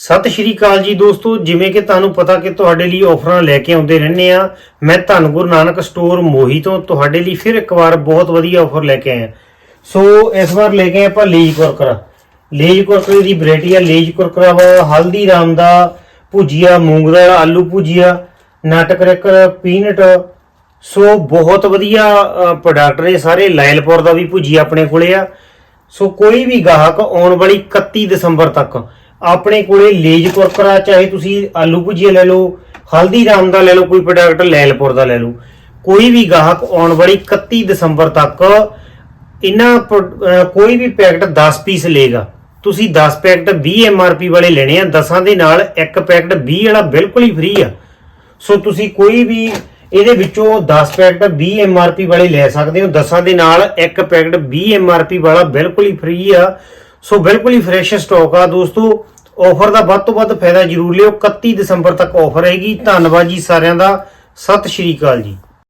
ਸਤਿ ਸ਼੍ਰੀ ਅਕਾਲ ਜੀ ਦੋਸਤੋ, ਜਿਵੇਂ ਕਿ ਤੁਹਾਨੂੰ ਪਤਾ ਕਿ ਤੁਹਾਡੇ ਲਈ ਆਫਰਾਂ ਲੈ ਕੇ ਆਉਂਦੇ ਰਹਿੰਦੇ ਆ ਮੈਂ ਧੰਨ ਗੁਰੂ ਨਾਨਕ ਸਟੋਰ ਮੋਹੀ ਤੋਂ ਤੁਹਾਡੇ ਲਈ ਫਿਰ ਇੱਕ ਵਾਰ ਬਹੁਤ ਵਧੀਆ ਆਫਰ ਲੈ ਕੇ ਆਇਆ। ਸੋ, ਇਸ ਵਾਰ ਲੈ ਕੇ ਆਏ ਆਪਾਂ ਲੇਜ ਕੁਰਕਰਾ। ਲੇਜ ਕੁਰਕਰੇ ਦੀ ਵੈਰਾਈਟੀ ਆ, ਲੇਜ ਕੁਰਕਰਾ ਵਾ, ਹਲਦੀ ਰਾਮ ਦਾ ਭੁਜੀਆ ਮੂੰਗ ਦਾ ਆਲੂ ਭੁਜੀਆ ਨਟ ਕਰੈਕਰ, ਪੀਨਟ। ਸੋ, ਬਹੁਤ ਵਧੀਆ ਪ੍ਰੋਡਕਟ ਨੇ ਸਾਰੇ ਲਾਇਲਪੁਰ ਦਾ ਵੀ ਭੁਜੀਆ ਆਪਣੇ ਕੋਲੇ ਆ। ਸੋ, ਕੋਈ ਵੀ ਗਾਹਕ ਆਉਣ ਵਾਲੀ 31 ਦਸੰਬਰ ਤੱਕ ਆਪਣੇ ਕੋਲੇ ਲੇਜ ਕੁਰਕਰਾ, ਚਾਹੇ ਤੁਸੀਂ ਆਲੂ ਭੁਜੀਆ ਲੈ ਲਓ ਹਲਦੀਰਾਮ ਦਾ ਲੈ ਲਓ, ਕੋਈ ਪ੍ਰੋਡਕਟ ਲੈਲਪੁਰ ਦਾ ਲੈ ਲਓ। ਕੋਈ ਵੀ ਗਾਹਕ ਆਉਣ ਵਾਲੀ 31 ਦਸੰਬਰ ਤੱਕ ਇਹਨਾਂ ਪ੍ਰੋ- ਕੋਈ ਵੀ ਪੈਕਟ 10 ਪੀਸ ਲੇਗਾ ਤੁਸੀਂ 10 ਪੈਕਟ 20 ਐਮਆਰਪੀ ਵਾਲੇ ਲੈਣੇ ਆ 10 ਦੇ ਨਾਲ ਇੱਕ ਪੈਕਟ 20 ਵਾਲਾ ਬਿਲਕੁਲ ਹੀ ਫ੍ਰੀ ਆ। ਸੋ ਤੁਸੀਂ ਕੋਈ ਵੀ ਇਹਦੇ ਵਿੱਚੋਂ 10 ਪੈਕਟ 20 ਐਮਆਰਪੀ ਵਾਲੇ ਲੈ ਸਕਦੇ ਹੋ 10 ਦੇ ਨਾਲ ਇੱਕ ਪੈਕਟ 20 ਐਮਆਰਪੀ ਵਾਲਾ ਬਿਲਕੁਲ ਹੀ ਫ੍ਰੀ ਆ। ਸੋ ਬਿਲਕੁਲ ਹੀ ਫਰੈਸ਼ ਸਟਾਕ ਆ ਦੋਸਤੋ। ਆਫਰ ਦਾ ਵੱਧ ਤੋਂ ਵੱਧ ਫਾਇਦਾ ਜ਼ਰੂਰ ਲਿਓ। 31 ਦਸੰਬਰ ਤੱਕ ਆਫਰ ਹੈਗੀ ਧੰਨਵਾਦ ਜੀ ਸਾਰਿਆਂ ਦਾ। ਸਤਿ ਸ਼੍ਰੀ ਅਕਾਲ ਜੀ।